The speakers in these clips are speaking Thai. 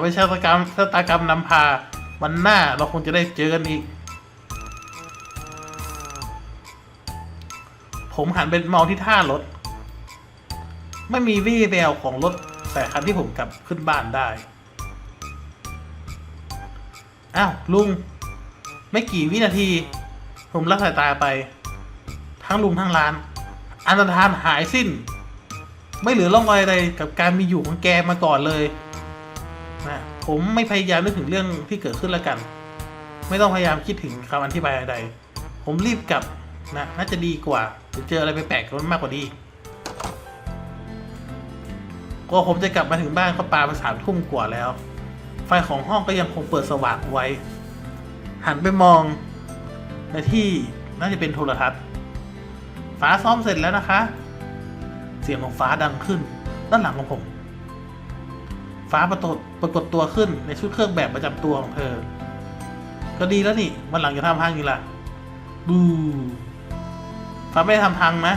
ไปชะตากรรมชะตากรรมนำพา วันหน้าเราคงจะได้เจอกันอีก ผมหันไปมองที่ท่ารถ ไม่มีวี่แววของรถ แต่คันที่ผมกลับขึ้นบ้านได้ อ้าว ลุง ไม่กี่วินาที ผมละสายตาไป ทั้งลุงทั้งร้าน อันตรธานหายสิ้น ไม่เหลือร่องรอยอะไรกับการมีอยู่ของแกมาก่อนเลย นะผมไม่พยายามนึกถึงเรื่องที่เกิดขึ้นแล้วกัน ไม่ต้องพยายามคิดถึงคำอธิบายใดๆผมรีบกลับนะน่าจะดีกว่าจะเจออะไรแปลกๆมากกว่านี้ก็ผมจะกลับมาถึงบ้านก็ปาไปสามทุ่มกว่าแล้ว ไฟของห้องก็ยังคงเปิดสว่างไว้ หันไปมองในที่น่าจะเป็นโทรทัศน์ ฟ้าซ่อมเสร็จแล้วนะคะ เสียงของฟ้าดังขึ้น ด้านหลังของผม ฟ้าปรากฏปรากฏตัวขึ้นในชุดเครื่องแบบประจำตัวของเธอ ก็ดีแล้วนี่วันหลังจะทำพังอีกล่ะ บูฟ้าไม่ได้ทำพังนะ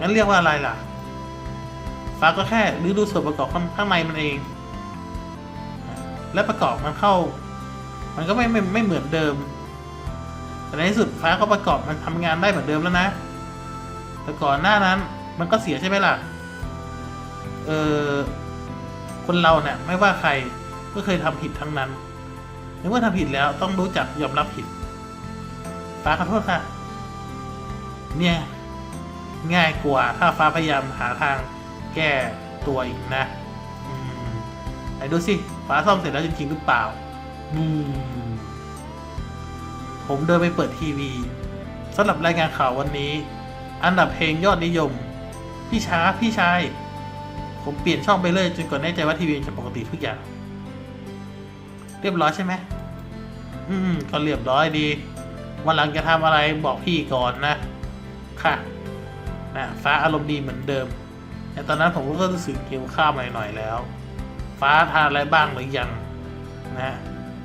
งั้นเรียกว่าอะไรล่ะ ฟ้าก็แค่รื้อดูส่วนประกอบข้างข้างในมันเอง และประกอบมันเข้า มันก็ไม่ไม่ไม่เหมือนเดิม แต่ในที่สุดฟ้าก็ประกอบมันทำงานได้เหมือนเดิมแล้วนะ แต่ก่อนหน้านั้น มันก็เสียใช่ไหมล่ะ เออ คนเราเนี่ยไม่ว่าใครก็เคยทำผิดทั้งนั้นในเมื่อทำผิดแล้วต้องรู้จักยอมรับผิดฟ้าขอโทษค่ะ เนี่ยง่ายกว่าถ้าฟ้าพยายามหาทางแก้ตัวอีกนะไหนดูสิฟ้าซ่อมเสร็จแล้วจริงๆหรือเปล่า อืม ผมเดินไปเปิดทีวีสำหรับรายงานข่าววันนี้ อันดับเพลงยอดนิยม พี่ช้าพี่ชาย ผมเปลี่ยนช่องไปเลยจนกว่าแน่ใจว่าทีวีจะปกติทุกอย่าง เรียบร้อยใช่ไหมอืม ก็เรียบร้อยดี วันหลังจะทำอะไรบอกพี่ก่อนนะ ค่ะนะฟ้าอารมณ์ดีเหมือนเดิม แต่ตอนนั้นผมก็รู้สึกหิวข้าวหน่อยๆแล้ว ฟ้าทานอะไรบ้างหรือยังนะ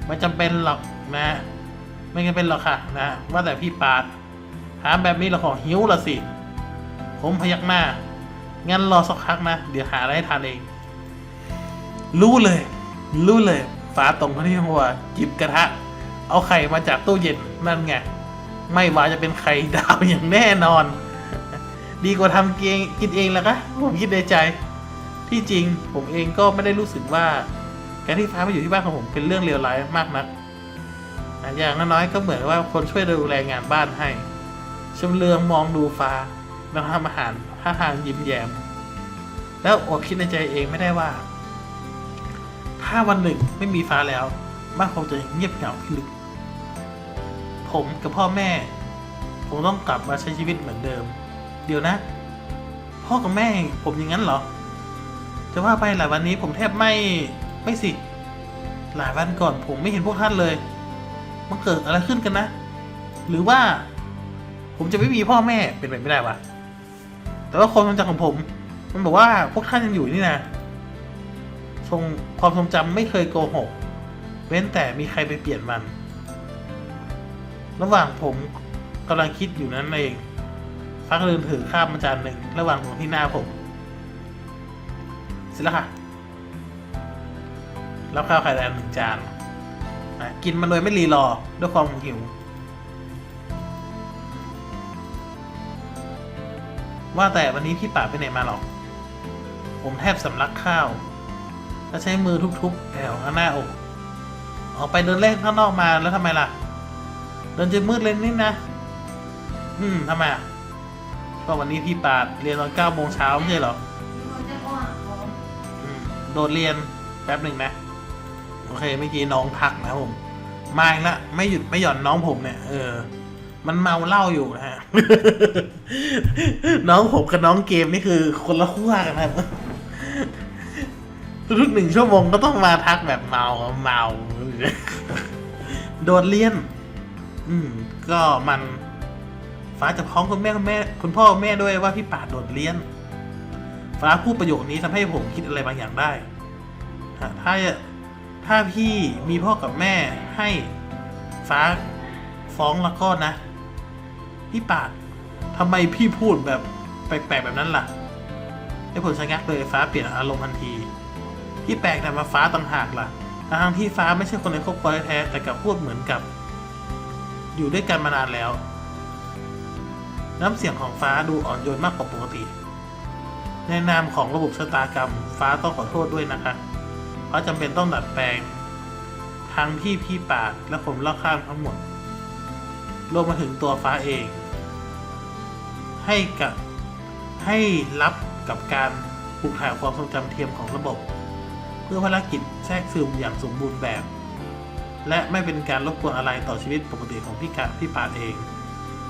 ไม่จำเป็นหรอกนะไม่จำเป็นหรอกค่ะนะว่าแต่พี่ปาดถามแบบนี้เราของหิวละสิ ผมพยักหน้า งั้นรอสักพักนะ เดี๋ยวหาอะไรให้ทานเอง รู้เลย รู้เลยฟ้าตรงที่หัวจิบกระทะ เอาไข่มาจากตู้เย็นนั่นไง ไม่ว่าจะเป็นไข่ดาวอย่างแน่นอน ดีกว่าทำเองกินเองแล้วคะผมคิดในใจ ที่จริงผมเองก็ไม่ได้รู้สึกว่าการที่ฟ้ามาอยู่ที่บ้านของผมเป็นเรื่องเลวร้ายมากนักอะอย่างน้อยๆก็เหมือนว่าคนช่วยดูแลงานบ้านให้ชมเลืองมองดูฟ้า แล้วทำอาหารท่าทางยิ้มแย้ม แล้วอดคิดในใจเองไม่ได้ว่า ถ้าวันหนึ่งไม่มีฟ้าแล้วบ้านคงจะเงียบเหงาพิลึก ผมกับพ่อแม่ ผมต้องกลับมาใช้ชีวิตเหมือนเดิม เดี๋ยวนะ พ่อกับแม่ผมอย่างนั้นเหรอ จะว่าไปหลายวันนี้ผมแทบไม่ไม่สิ หลายวันก่อนผมไม่เห็นพวกท่านเลย มันเกิดอะไรขึ้นกันนะ หรือว่า ผมจะไม่มีพ่อแม่เป็นไปไม่ได้วะ แต่ว่าความทรงจำของผม มันบอกว่าพวกท่านยังอยู่นี่นะทรงความทรงจำไม่เคยโกหก เว้นแต่มีใครไปเปลี่ยนมัน ระหว่างผมกำลังคิดอยู่นั้นเองฟ้าก็เดินถือข้ามมาจานหนึ่งระหว่างของที่หน้าผมเสร็จแล้วค่ะ รับข้าวไข่แดงหนึ่งจาน กินมันโดยไม่รีรอด้วยความหิว ว่าแต่วันนี้พี่ป่าไปไหนมาหรอก ผมแทบสำลักข้าว แล้วใช้มือทุบๆแถวหน้าอก ออกไปเดินเล่นข้างนอกมาแล้วทำไมล่ะ เดินจะมืดเลยนี่นะ อืมทำไมก็วันนี้พี่ปาเรียนตอนเก้าโมงเช้าไม่ใช่หรอโดดเรียนแป๊บหนึ่งนะ โอเคเมื่อกี้น้องทักนะผม มาอีกละไม่หยุดไม่หย่อนน้องผมเนี่ย เออ มันเมาเหล้าอยู่นะฮะ น้องผมกับน้องเกมนี่คือคนละขั้วกันนะทุกหนึ่งชั่วโมงก็ต้องมาทักแบบเมาเมา โดดเรียน อืม ก็มันฟ้าจะพ้องคุณแม่คุณแม่ คุณพ่อแม่ด้วยว่าพี่ปาดโดดเรียน ฟ้าพูดประโยคนี้ทำให้ผมคิดอะไรบางอย่างได้ถ้าถ้าพี่มีพ่อกับแม่ให้ฟ้าฟ้องแล้วก็นะ พี่ปาดทำไมพี่พูดแบบแปลกๆแบบนั้นล่ะไอ้ผลชะงักเลยฟ้าเปลี่ยนอารมณ์ทันทีพที่แปลกแต่มาฟ้าต่างหากล่ะทางที่ฟ้าไม่ใช่คนในครอบครัวแท้แต่กลับพูดเหมือนกับ อยู่ด้วยกันมานานแล้ว น้ำเสียงของฟ้าดูอ่อนโยนมากกว่าปกติ ในนามของระบบชะตากรรม ฟ้าต้องขอโทษด้วยนะคะ เพราะจำเป็นต้องดัดแปลง ทั้งที่พี่ปากและผมเล่าข้างทั้งหมดรวมมาถึงตัวฟ้าเอง ให้กับให้รับกับการปลูกถ่ายความทรงจำเทียมของระบบ เพื่อภารกิจแทรกซึมอย่างสมบูรณ์แบบ และไม่เป็นการรบกวนอะไรต่อชีวิตปกติของพี่กะพี่ปาดเอง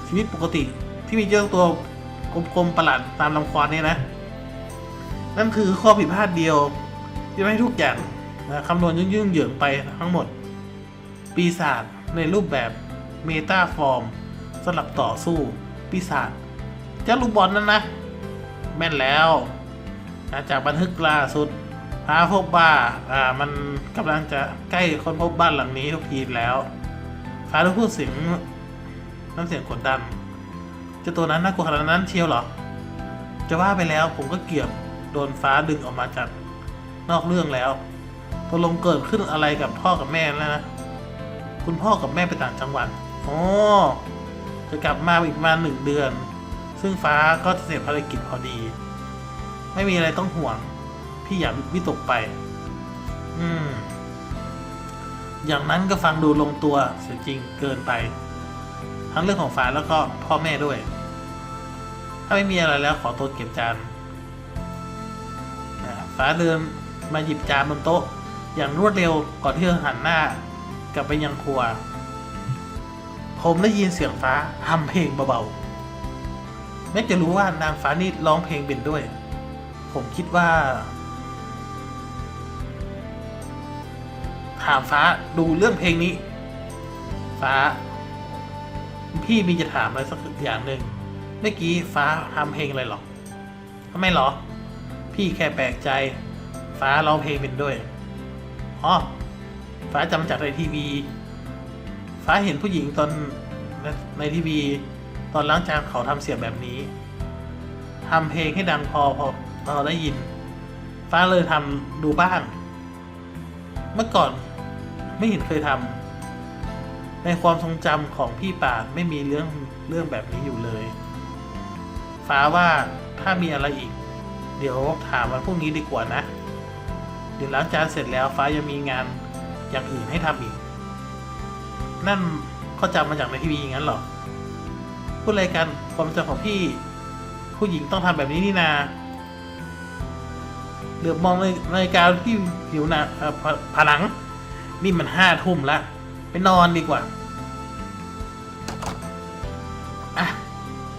ชีวิตปกติที่มีเจ้าตัวกลมๆประหลาดตามลำควานเนี่ยนะ นั่นคือข้อผิดพลาดเดียว ที่ทำให้ทุกอย่างนะคำนวณยุ่งๆเหยิงไปทั้งหมด ปีศาจในรูปแบบเมตาฟอร์มสำหรับต่อสู้ ปีศาจ จ้าลูกบอลนั่นนะ แม่นแล้วจากบันทึกล่าสุดพาพบว่าอ่ามันกำลังจะใกล้คนพบบ้านหลังนี้ทุกทีแล้วฟ้าได้พูดเสียงน้ำเสียงกดดันเจ้าตัวนั้นน่ากลัวขนาดนั้นเชียวเหรอ จะว่าไปแล้วผมก็เกือบโดนฟ้าดึงออกมาจากนอกเรื่องแล้วตกลงเกิดขึ้นอะไรกับพ่อกับแม่แล้วนะ คุณพ่อกับแม่ไปต่างจังหวัดอ๋อจะกลับมาอีกมาหนึ่งเดือน ซึ่งฟ้าก็เสร็จภารกิจพอดี ไม่มีอะไรต้องห่วง พี่อย่าวิตกไป อืม อย่างนั้นก็ฟังดูลงตัวเสียจริงเกินไป ทั้งเรื่องของฟ้าแล้วก็พ่อแม่ด้วย ถ้าไม่มีอะไรแล้วขอตัวเก็บจานฟ้าเดินมาหยิบจานบนโต๊ะ อย่างรวดเร็วก่อนที่จะหันหน้ากลับไปยังครัว ผมได้ยินเสียงฟ้าทำเพลงเบาๆ แม้จะรู้ว่านางฟ้านี่ร้องเพลงเป็นด้วย ผมคิดว่า ถามฟ้าดูเรื่องเพลงนี้ ฟ้า พี่มีจะถามอะไรสักอย่างหนึ่งเมื่อกี้ฟ้าทำเพลงอะไรหรอทำไมหรอ พี่แค่แปลกใจ ฟ้าร้องเพลงเป็นด้วยอ๋อฟ้าจำจากในทีวี ฟ้าเห็นผู้หญิงตอนในในทีวี ตอนล้างจานเขาทำเสียงแบบนี้ทำเพลงให้ดังพอพอเราได้ยิน ฟ้าเลยทำดูบ้าง เมื่อก่อนไม่เห็นเคยทำในความทรงจำของพี่ป่าไม่มีเรื่องเรื่องแบบนี้อยู่เลย ฟ้าว่าถ้ามีอะไรอีก เดี๋ยวถามวันพรุ่งนี้ดีกว่านะ เดี๋ยวล้างจานเสร็จแล้วฟ้ายังมีงานอย่างอื่นให้ทำอีก นั่นเขาจำมาจากในทีวีงั้นหรอ ดอะไรกันความจำของพี่ ผู้หญิงต้องทำแบบนี้นี่นาเหลือบมองในนาฬิกาที่ผิวหนาผนัง นี่มันห้าทุ่มละไปนอนดีกว่าอะ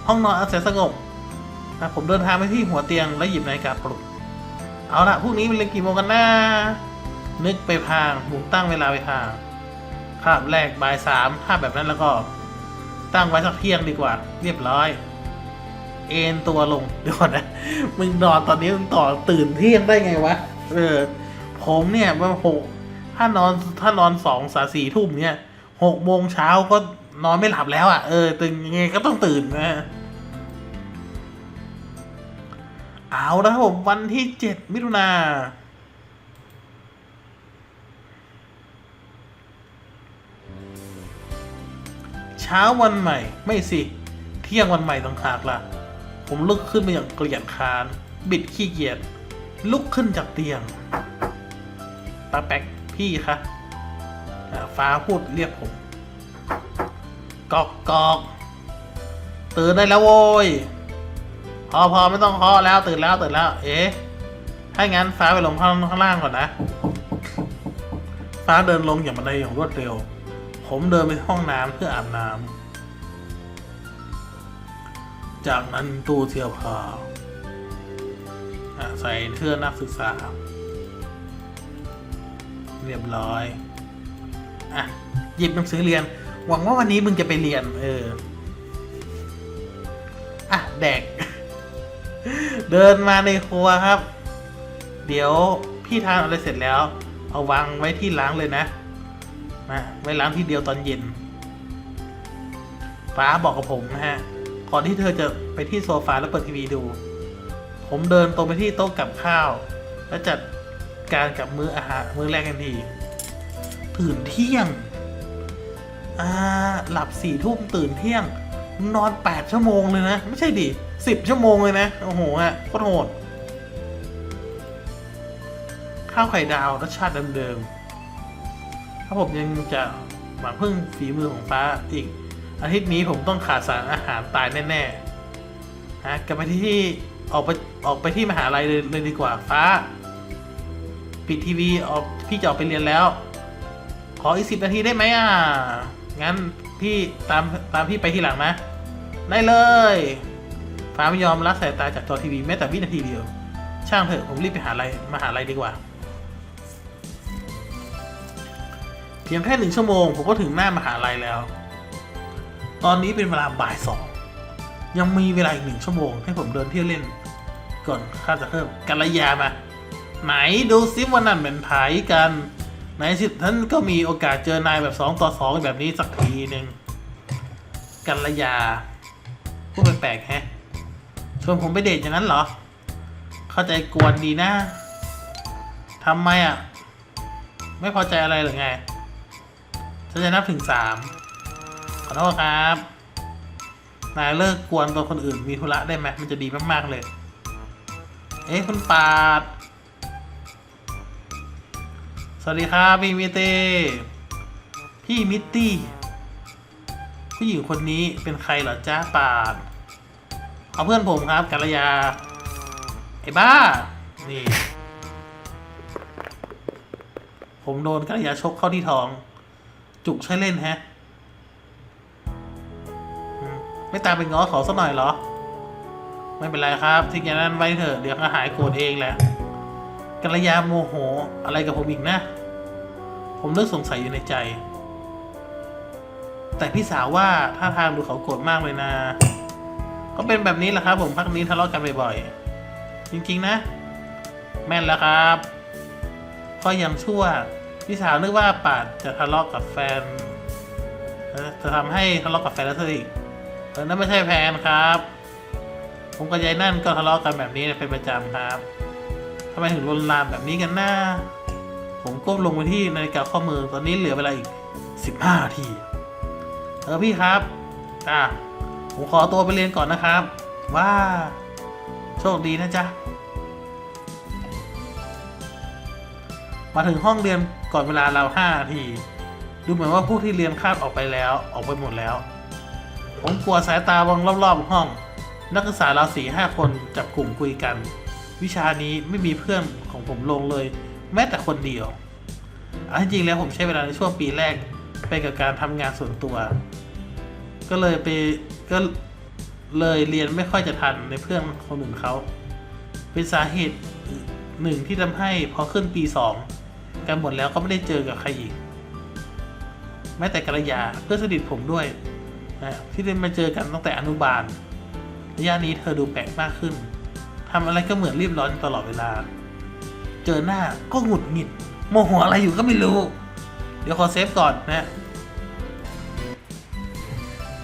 ห้องนอนอาศัยสงบอะผมเดินทางไปที่หัวเตียงแล้วหยิบนาฬิกาปลุก เอาละพรุ่งนี้เป็นเรียนกี่โมงกันนะนึกไปพางหมุนตั้งเวลาไปพางคาบแรกบ่ายสามถ้าแบบนั้นแล้วก็ ตั้งไว้สักเที่ยงดีกว่า เรียบร้อย เอนตัวลงเดี๋ยวนะ มึงนอนตอนนี้มึงต่อตื่นเที่ยงได้ไงวะ เออ ผมเนี่ยว่าหกถ้านอนถ้านอนสองสาสี่ทุ่มเนี่ยหกโมงเช้าก็นอนไม่หลับแล้วอะ่ะ เออตื่นยังไงก็ต้องตื่นนะ เอาละครับผมวันที่เจ็ดมิถุนา ช้าวันใหม่ ไม่สิ เที่ยงวันใหม่ต่างหากล่ะ ผมลุกขึ้นมาอย่างเกลียดคาน บิดขี้เกียจลุกขึ้นจากเตียงป้าแป๊กพี่คะฟ้าพูดเรียกผม กอกกอกตื่นได้แล้วโว้ยพอพอไม่ต้องเคาะแล้วตื่นแล้วตื่นแล้ว เอ๊ะถ้างั้นฟ้าไปลงข้างข้างล่างก่อนนะ ฟ้าเดินลงอย่างบันไดอย่างรวดเร็ว ผมเดินไปห้องน้ำเพื่ออาบน้ำ จากนั้นตู้เสื้อผ้าอะใส่เสื้อนักศึกษา เรียบร้อย อะ หยิบหนังสือเรียน หวังว่าวันนี้มึงจะไปเรียน เออ อะ แดก เดินมาในครัวครับ เดี๋ยวพี่ทานอะไรเสร็จแล้ว เอาวางไว้ที่ล้างเลยนะ นะไว้ล้างที่เดียวตอนเย็น ฟ้าบอกกับผมนะฮะ ก่อนที่เธอจะไปที่โซฟาแล้วเปิดทีวีดู ผมเดินตรงไปที่โต๊ะกับข้าว แล้วจัดการกับมื้ออาหารมื้อแรกกันทีตื่นเที่ยง อ่า หลับสี่ทุ่มตื่นเที่ยง นอนแปดชั่วโมงเลยนะ ไม่ใช่ดิสิบชั่วโมงเลยนะ โอ้โหฮะโคตรโหดข้าวไข่ดาวรสชาติเดิมๆ ถ้าผมยังจะหวังพึ่งฝีมือของฟ้าอีก อาทิตย์นี้ผมต้องขาดสารอาหารตายแน่ๆฮะกลับไปที่ออกไปออกไปที่มหาลัยเลยเลยดีกว่าฟ้า ปิดทีวีออกพี่จะออกไปเรียนแล้ว ขออีกสิบนาทีได้ไหมอะงั้นพี่ตามตามพี่ไปทีหลังนะได้เลย ฟ้าไม่ยอมละสายตาจากจอทีวีแม้แต่วินาทีเดียว ช่างเถอะผมรีบไปหาอะไรมหาลัยดีกว่า พียงแค่หนึ่งชั่วโมง ผมก็ถึงหน้ามหาลัยแล้ว ตอนนี้เป็นเวลาบ่ายสอง ยังมีเวลาอีกหนึ่งชั่วโมง ให้ผมเดินเที่ยวเล่น ก่อนข้าจะเพิ่มกัลยามา ไหนดูซิวันนั้นเป็นไผกันไหนสิท่านก็มีโอกาสเจอนายแบบสองต่อสองแบบนี้สักทีหนึ่งกัลยาพูดแปลกๆแฮะชวนผมไปเดทอย่างนั้นเหรอ เข้าใจกวนดีนะทำไมอะ ไม่พอใจอะไรหรือไง ฉันจะนับถึงสามขอโทษครับ นายเลิกกวนตัวคนอื่นมีธุระได้ไหมมันจะดีมากๆเลย เอ๊ะคุณปาด สวัสดีครับพี่มิตตี้พี่มิตตี้ผู้หญิงคนนี้เป็นใครเหรอจ้าปาดเอาเพื่อนผมครับกัลยา ไอ้บ้า นี่ ผมโดนกัลยาชกเข้าที่ท้อง จุกใช่เล่นแฮะ ไม่ตามไปง้อเขาสักหน่อยเหรอ ไม่เป็นไรครับทิ้งอย่างนั้นไว้เถอะ เดี๋ยวก็หายโกรธเองแหละกัลยาโมโหอะไรกับผมอีกนะ ผมเลิกสงสัยอยู่ในใจ แต่พี่สาวว่าท่าทางดูเขาโกรธมากเลยนะ ก็เป็นแบบนี้แหละครับ ผมพักนี้ทะเลาะกันบ่อยๆ จริงๆนะ แม่นแล้วครับ ก็ยังชั่ว พี่สาวนึกว่าปาดจะทะเลาะกับแฟน จะทำให้ทะเลาะกับแฟนแล้วซะอีกเออนั่นไม่ใช่แฟนครับ ผมกับยายนั่นก็ทะเลาะกันแบบนี้เป็นประจำครับทำไมถึงลวนลามแบบนี้กันนะผมก้มลงไปที่นาฬิกาข้อมือตอนนี้เหลือเวลาอีกสิบห้านาที เออพี่ครับ อะผมขอตัวไปเรียนก่อนนะครับ ว่าโชคดีนะจ๊ะ มาถึงห้องเรียน ก่อนเวลาเราห้านาที ดูเหมือนว่าผู้ที่เรียนคาดออกไปแล้วออกไปหมดแล้ว ผมกลัวสายตามองรอบๆห้อง นักศึกษาเราสี่ห้าคนจับกลุ่มคุยกัน วิชานี้ไม่มีเพื่อนของผมลงเลย แม้แต่คนเดียวอันจริงแล้วผมใช้เวลาในช่วงปีแรกไปกับการทำงานส่วนตัว ก็เลยไปก็เลยเรียนไม่ค่อยจะทันในเพื่อนคนอื่นเขา เป็นสาเหตุหนึ่งที่ทำให้พอขึ้นปีสอง กันหมดแล้วก็ไม่ได้เจอกับใครอีก แม้แต่กัลยาเพื่อนสนิทผมด้วยนะที่ได้มาเจอกันตั้งแต่อนุบาลระยะนี้เธอดูแปลกมากขึ้นทำอะไรก็เหมือนรีบร้อนตลอดเวลา เจอหน้าก็หงุดหงิด โมโหอะไรอยู่ก็ไม่รู้ เดี๋ยวขอเซฟก่อนนะ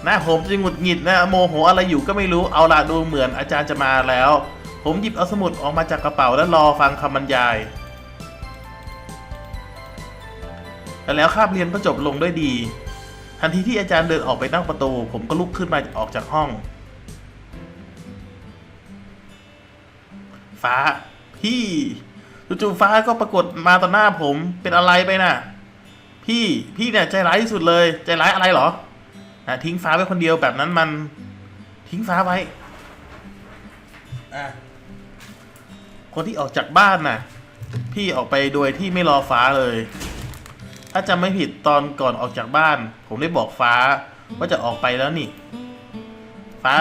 นะผมจะหงุดหงิดนะโมโหอะไรอยู่ก็ไม่รู้เอาละดูเหมือนอาจารย์จะมาแล้ว ผมหยิบเอาสมุดออกมาจากกระเป๋าแล้วรอฟังคำบรรยาย แต่แล้วคาบเรียนก็จบลงด้วยดี ทันทีที่อาจารย์เดินออกไปนั่งประตู ผมก็ลุกขึ้นมาออกจากห้อง ฟ้า พี่จู่ๆฟ้าก็ปรากฏมาต่อหน้าผมเป็นอะไรไปน่ะ พี่พี่เนี่ยใจร้ายที่สุดเลย ใจร้ายอะไรหรออะทิ้งฟ้าไว้คนเดียวแบบนั้นมัน ทิ้งฟ้าไว้คนที่ออกจากบ้านน่ะ พี่ออกไปโดยที่ไม่รอฟ้าเลย ถ้าจำไม่ผิดตอนก่อนออกจากบ้าน ผมได้บอกฟ้าว่าจะออกไปแล้วนี่ ฟ้า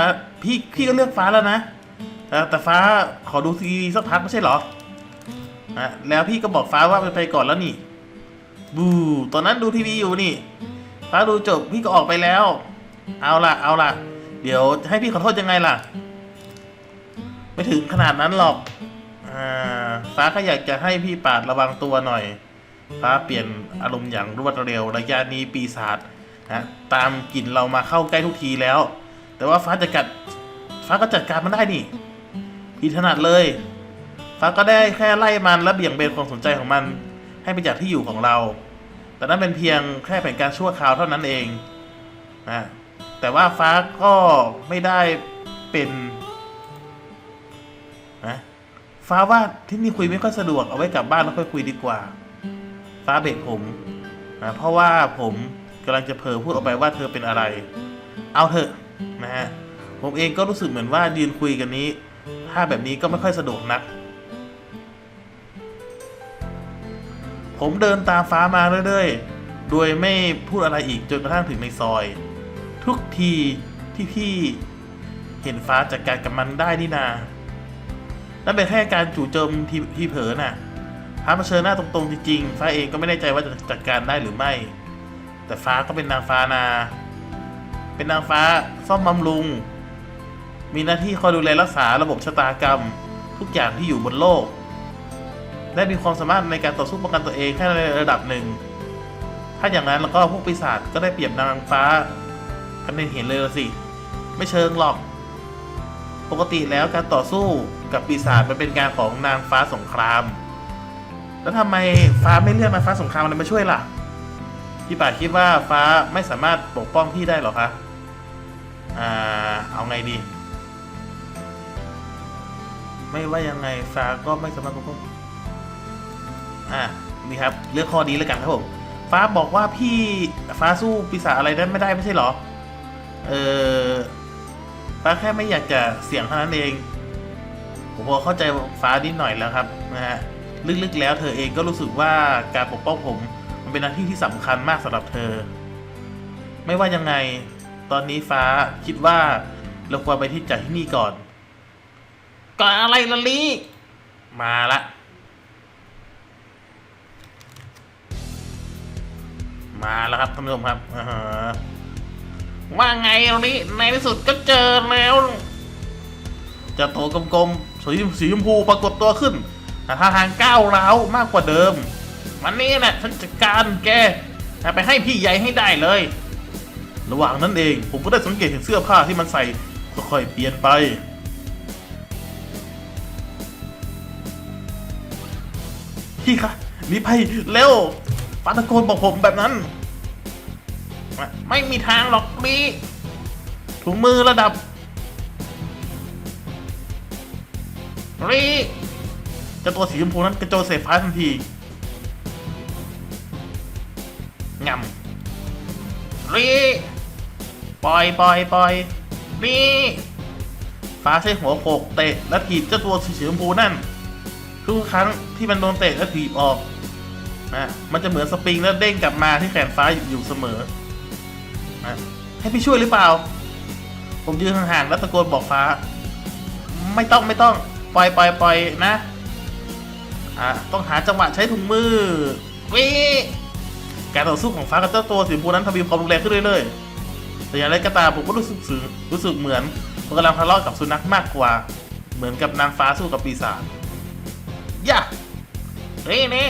พี่พี่ก็เลือกฟ้าแล้วนะแต่แต่ฟ้าขอดูทีวีสักพักไม่ใช่เหรออะแล้วพี่ก็บอกฟ้าว่าไปไปก่อนแล้วนี่ บูตอนนั้นดูทีวีอยู่นี่ ฟ้าดูจบพี่ก็ออกไปแล้ว เอาล่ะ เอาล่ะ เดี๋ยวให้พี่ขอโทษยังไงล่ะ ไม่ถึงขนาดนั้นหรอก อ่า ฟ้าก็อยากจะให้พี่ปาดระวังตัวหน่อย ฟ้าเปลี่ยนอารมณ์อย่างรวดเร็วระยะนี้ปีศาจนะตามกลิ่นเรามาเข้าใกล้ทุกทีแล้ว แต่ว่าฟ้าจะกัดฟ้าก็จัดการมันได้นี่พี่ถนัดเลย ฟ้าก็ได้แค่ไล่มันและเบี่ยงเบนความสนใจของมัน ให้ไปจากที่อยู่ของเรา แต่นั่นเป็นเพียงแค่เป็นการชั่วคราวเท่านั้นเองนะแต่ว่าฟ้าก็ไม่ได้เป็นนะฟ้าว่าที่นี่คุยไม่ค่อยสะดวกเอาไว้กลับบ้านแล้วค่อยคุยดีกว่า ฟ้าเบรกผมนะเพราะว่าผมกำลังจะเผลอพูดออกไปว่าเธอเป็นอะไร เอาเถอะนะฮะผมเองก็รู้สึกเหมือนว่ายืนคุยกันนี้ ถ้าแบบนี้ก็ไม่ค่อยสะดวกนัก ผมเดินตามฟ้ามาเรื่อยๆ โดยไม่พูดอะไรอีกจนกระทั่งถึงในซอย ทุกทีที่พี่เห็นฟ้าจัดการกับมันได้นี่นานั่นเป็นแค่การจู่โจมที่ที่เผลอน่ะ ฟ้าเผชิญหน้าตรงๆจริงๆฟ้าเองก็ไม่แน่ใจว่าจะจัดการได้หรือไม่ แต่ฟ้าก็เป็นนางฟ้านา เป็นนางฟ้าซ่อมบำรุง มีหน้าที่คอยดูแลรักษาระบบชะตากรรม ทุกอย่างที่อยู่บนโลก และมีความสามารถในการต่อสู้ป้องกันตัวเองแค่ในระดับหนึ่ง ถ้าอย่างนั้นแล้วก็พวกปีศาจก็ได้เปรียบนางฟ้ากันในเห็นเลยละสิ ไม่เชิงหรอกปกติแล้วการต่อสู้กับปีศาจมันเป็นการของนางฟ้าสงคราม แล้วทำไมฟ้าไม่เลือกนาฟ้าสงครามอะไรมาช่วยล่ะ พี่ป่าคิดว่าฟ้าไม่สามารถปกป้องพี่ได้หรอคะอ่าเอาไงดี ไม่ว่ายังไงฟ้าก็ไม่สามารถปกป้องอ่านี่ครับเลือกข้อนี้แล้วกันครับผมฟ้าบอกว่าพี่ฟ้าสู้ปีศาจอะไรนั้นไม่ได้ไม่ใช่หรอ เออฟ้าแค่ไม่อยากจะเสี่ยงเท่านั้นเอง ผมพอเข้าใจฟ้านิดหน่อยแล้วครับนะฮะ ลึกๆแล้วเธอเองก็รู้สึกว่าการปกป้องผม มันเป็นหน้าที่ที่สำคัญมากสำหรับเธอ ไม่ว่ายังไงตอนนี้ฟ้าคิดว่าเราควรไปที่จากที่นี่ก่อน ก่อนอะไรละลีมาละมาแล้วครับท่านผู้ชมครับอ่าฮะว่าไงละลีในที่สุดก็เจอแล้วเจะตัวกลมๆสีสีชมพูปรากฏตัวขึ้น แต่ท่าทางก้าวร้าวมากกว่าเดิมวันนี้นะฉันจัดการแกไปให้พี่ใหญ่ให้ได้เลย ระหว่างนั้นเอง ผมก็ได้สังเกตเห็นเสื้อผ้าที่มันใส่ค่อยๆเปลี่ยนไป พี่คะหนีไปเร็วปาตะโกนบอกผมแบบนั้น ไม่มีทางหรอกนี่ถุงมือระดับรี จ้าตัวสีชมพูนั้นกระโจนเสพฟ้าทันทีงำรีปล่อยปล่อยปล่อยรีฟ้าใช้หัวโขกเตะและถีบเจ้าตัวสีชมพูนั่น ทุกครั้งที่มันโดนเตะและถีบออกนะมันจะเหมือนสปริงแล้วเด้งกลับมาที่แขนฟ้าอยู่เสมอนะให้พี่ช่วยหรือเปล่า ผมยืนห่างๆแล้วตะโกนบอกฟ้า ไม่ต้องไม่ต้อง ปล่อยปล่อยปล่อยนะ อ่าต้องหาจังหวะใช้ถุงมือวิการต่อสู้ของฟ้ากับเจ้าตัวสีชมพูนั้นทวีความรุนแรงขึ้นเรื่อยๆแต่อย่างไรก็ตามผมก็รู้สึกรู้สึกเหมือนมันกำลังทะเลาะกับสุนัขมากกว่า เหมือนกับนางฟ้าสู้กับปีศาจย่าเฮ้ยนี่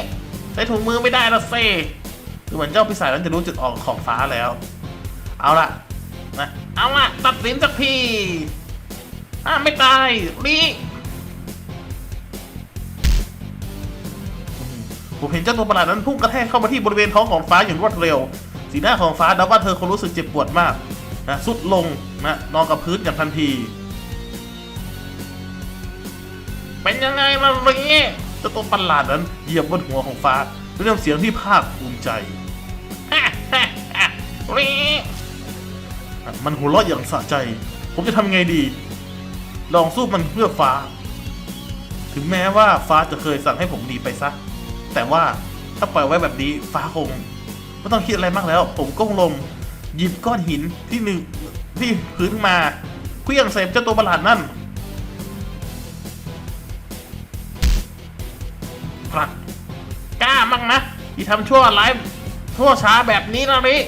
ใช้ถุงมือไม่ได้ละเซ่ดูเหมือนเจ้าปีศาจนั้นจะรู้จุดอ่อนของฟ้าแล้ว เอาละนะเอาละตัดสินสักทีอ่าไม่ตายรี ผมเห็นเจ้าตัวประหลาดนั้นพุ่งกระแทกเข้ามาที่บริเวณท้องของฟ้าอย่างรวดเร็ว สีหน้าของฟ้านับว่าเธอคงรู้สึกเจ็บปวดมากนะสุดลงนะนอนกับพื้นอย่างทันที เป็นยังไงล่ะเรีเจ้าตัวประหลาดนั้นเหยียบบนหัวของฟ้าด้วยน้ำเสียงที่ภาคภูมิใจเรีมันหัวเราะอย่างสะใจ ผมจะทำไงดี ลองสู้มันเพื่อฟ้า ถึงแม้ว่าฟ้าจะเคยสั่งให้ผมหนีไปซะ แต่ว่าถ้าปล่อยไว้แบบนี้ฟ้าคงไม่ต้องคิดอะไรมากแล้ว ผมก้มลงหยิบก้อนหินที่หนึ่งที่พื้นมาเคลื่องใส่เจ้าตัวประหลาดนั่นพลัดกล้ามั่งนะที่ทำชั่วร้ายชั่วช้าแบบนี้นะนี่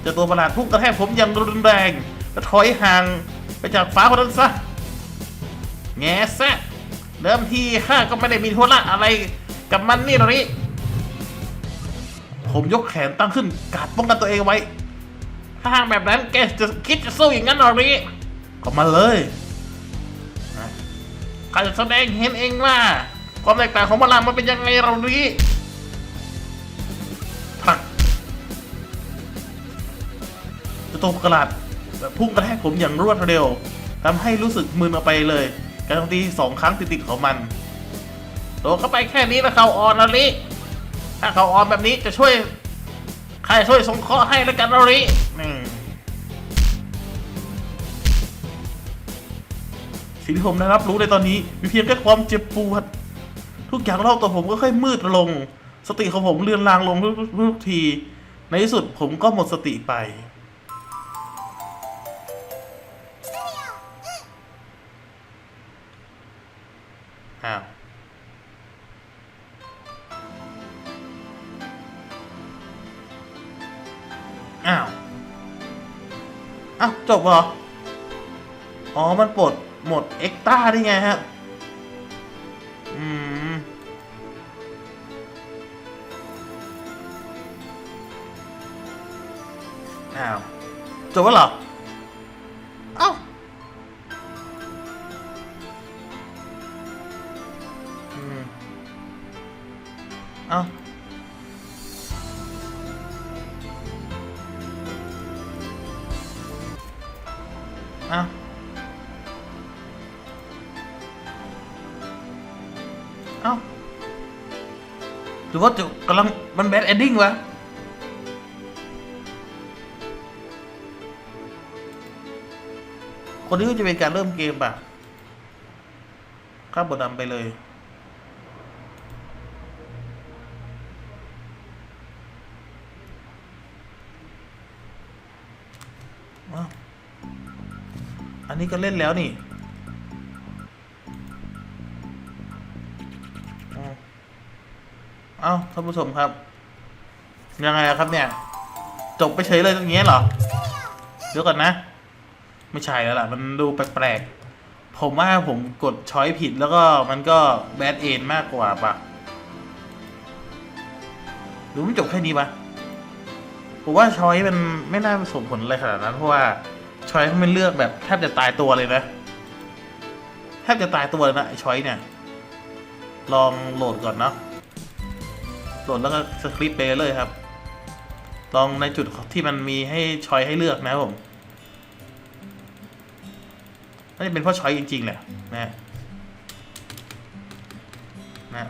เจ้าตัวประหลาดพุ่งกระแทกผมอย่างรุนแรงและถอยห่างไปจากฟ้าคนนั้นซะแง่แซะเดิมทีข้าก็ไม่ได้มีธุระอะไร กับมันนี่หรอกนี่ผมยกแขนตั้งขึ้นกาดป้องกันตัวเองไว้ ถ้าทางแบบนั้นแกจะคิดจะสู้อย่างนั้นหรอนี่ก็มาเลยนะข้าจะแสดงเห็นเองว่า ความแตกต่างของพลังมันเป็นยังไงเรานี้ผลักจะตัวกระดาษพุ่งกระแทกผมอย่างรวดเร็วทำให้รู้สึกมึนออกไปเลย การโจมตีสองครั้งติดๆของมัน โดนเข้าไปแค่นี้แล้วเขาอ่อนแล้วลิถ้าเขาอ่อนแบบนี้จะช่วย ใครช่วยสงเคราะห์ให้แล้วกันเราลิสิ่งที่ผมได้รับรู้ในตอนนี้มีเพียงแค่ความเจ็บปวด ทุกอย่างรอบตัวผมก็ค่อยมืดลง สติของผมเลือนลางลงทุกทุกทีในที่สุดผมก็หมดสติไป อ้าวจบเหรอ อ๋อ มันปลดหมดเอ็กต้าได้ไงฮะ อืม อ้าว จบแล้วเหรอ อ้าเอ้าหรือว่าจะกำลังมันแบดเอนดิ้งวะคนนี้ก็จะเป็นการเริ่มเกมป่ะข้ามบทดำไปเลย นนี้ก็เล่นแล้วนี่อ้าวเอ้าท่านผู้ชมครับ ยังไงอะครับเนี่ย จบไปเฉยเลยอย่างเงี้ยเหรอเดี๋ยวก่อนนะ ไม่ใช่แล้วล่ะ มันดูแปลกๆ ผมว่าผมกดช้อยผิดแล้วก็มันก็แบดเอนมากกว่าปะหรือมันจบแค่นี้ปะผมว่าช้อยมันไม่น่าส่งผลอะไรขนาดนั้นเพราะว่า ช้อยมันเลือกแบบแทบจะตายตัวเลยนะแทบจะตายตัวเลยนะไอช้อยเนี่ย ลองโหลดก่อนเนาะโหลดแล้วก็สคริปต์ไปเลยครับ ลองในจุดที่มันมีให้ชอยให้เลือกนะผมน่าจะเป็นเพราะชอยจริงๆแหละนะนะ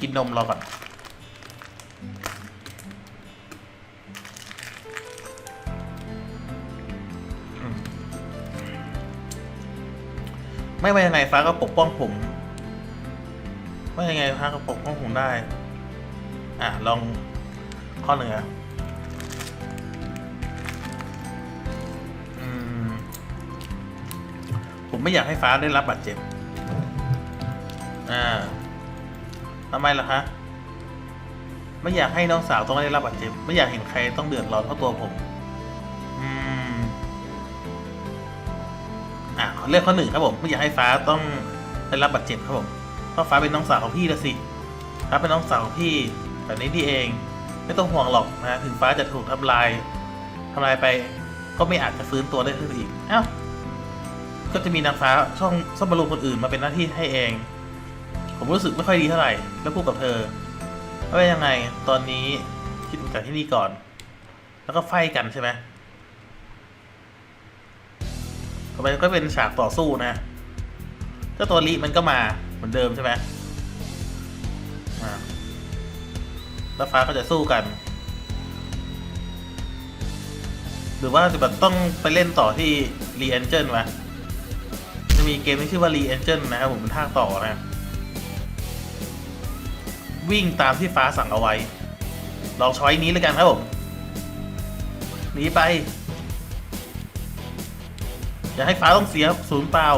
กินนมรอก่อน ไม่ว่ายังไงฟ้าก็ปกป้องผมว่ายังไงฟ้าก็ปกป้องผมได้ อะลองข้อหนึ่งอะผมไม่อยากให้ฟ้าได้รับบาดเจ็บ อ่าทำไมล่ะคะไม่อยากให้น้องสาวต้องได้รับบาดเจ็บ ไม่อยากเห็นใครต้องเดือดร้อนเท่าะตัวผม เลือกข้อหนึ่งครับผมไม่อยากให้ฟ้าต้องได้รับบาดเจ็บครับผมเพราะฟ้าเป็นน้องสาวของพี่ละสิฟ้าเป็นน้องสาวของพี่แบบนี้ที่เอง ไม่ต้องห่วงหรอกนะถึงฟ้าจะถูกทำลายทำลายไป ก็ไม่อาจจะฟื้นตัวได้ขึ้นอีกเอ้าก็จะมีนางฟ้าช่องซ่อมบำรุงคนอื่นมาเป็นหน้าที่ให้เอง ผมรู้สึกไม่ค่อยดีเท่าไหร่แล้วพูดกับเธอว่ายังไงตอนนี้คิดกจากที่นี่ก่อน แล้วก็ไฟกันใช่ไหม ต่อไปก็เป็นฉากต่อสู้นะเจ้าตัวลิมันก็มาเหมือนเดิมใช่ไหมแล้วฟ้าก็จะสู้กัน หรือว่าจะแบบต้องไปเล่นต่อที่รีเอนเจ e วะจะมีเกมที่ชื่อว่ารีเอนเจ e นะครับผมเป็นภาคต่อนะ วิ่งตามที่ฟ้าสั่งเอาไว้ ลองช้อยนี้เลยกันครับผม หนีไป อย่าให้ฟ้าต้องเสียศูนย์เปล่า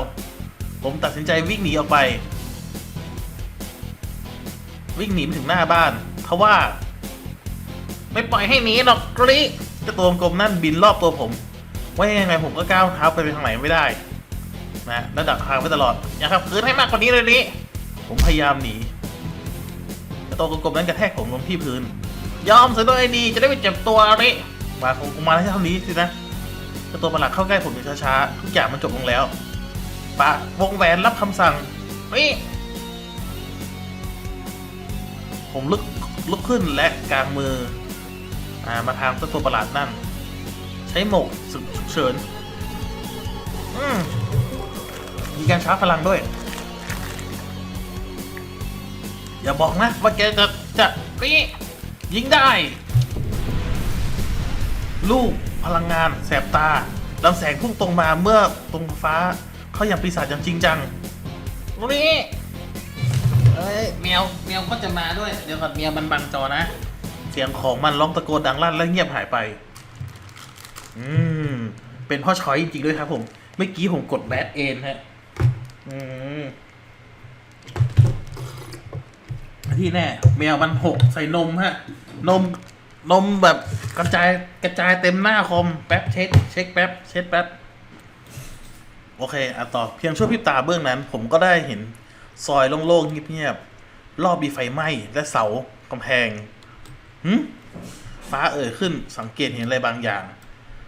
ผมตัดสินใจวิ่งหนีออกไป วิ่งหนีไปถึงหน้าบ้านทว่า ไม่ปล่อยให้หนีหรอกกริเจะตัวกลมนั่นบินรอบตัวผมว่ายังไงผมก็ก้าวเท้าไปทางไหนไม่ได้นะระดับทางไว้ตลอด อย่าขับคืนให้มากกว่านี้เลยนี้ ผมพยายามหนีแต่ตัวกลมๆนั้นกระแทกผมลงที่พื้น ยอมเสียด้วยดีจะได้ไม่เจ็บตัวอะไรมาคงมาได้เท่านี้สินะ เจ้าตัวประหลาดเข้าใกล้ผมอย่างช้าๆ ทุกอย่างมันจบลงแล้ว ปะวงแหวนรับคำสั่งนี่ผมลุกลุกขึ้นและกางมืออ่ามาทางเจ้าตัวประหลาดนั่น ใช้หมกสุดฉุกเฉินอืมมีการชาร์จพลังด้วย อย่าบอกนะ ว่าแกจะจะนี่ยิงได้ ลูก พลังงาน แสบตาลำแสงพุ่งตรงมาเมื่อตรงฟ้า เขาอย่างปีศาจอย่างจริงจังนี่เอ้ยแมวแมวก็จะมาด้วย เดี๋ยวก่อนแมวมันบังจอนะ เสียงของมันร้องตะโกนดังลั่นและเงียบหายไป อืม เป็นเพ่อช้อยจริงๆด้วยครับผมเมื่อกี้ผมกดแบทเอนฮะ อืมที่แน่ แมวมันหกใส่นมฮะ นม นมแบบกระจายกระจายเต็มหน้าคอมแป๊บเช็คเช็คแป๊บเช็คแป๊บโอเคอะต่อเพียงชั่วพริบตาเบื้องนั้น ผมก็ได้เห็นซอยโล่งๆเงียบๆรอบมีไฟไหม้และเสากำแพงหืมฟ้าเอ่ยขึ้นสังเกตเห็นอะไรบางอย่าง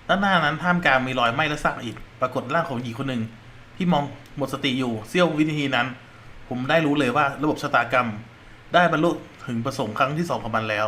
ด้านหน้านั้นท่ามกลางมีรอยไหม้และซากอิฐปรากฏร่างของหญิงคนหนึ่งที่มองหมดสติอยู่เสี้ยววินาทีนั้น ผมได้รู้เลยว่าระบบชะตากรรม ได้บรรลุถึงประสงค์ครั้งที่สองของมันแล้ว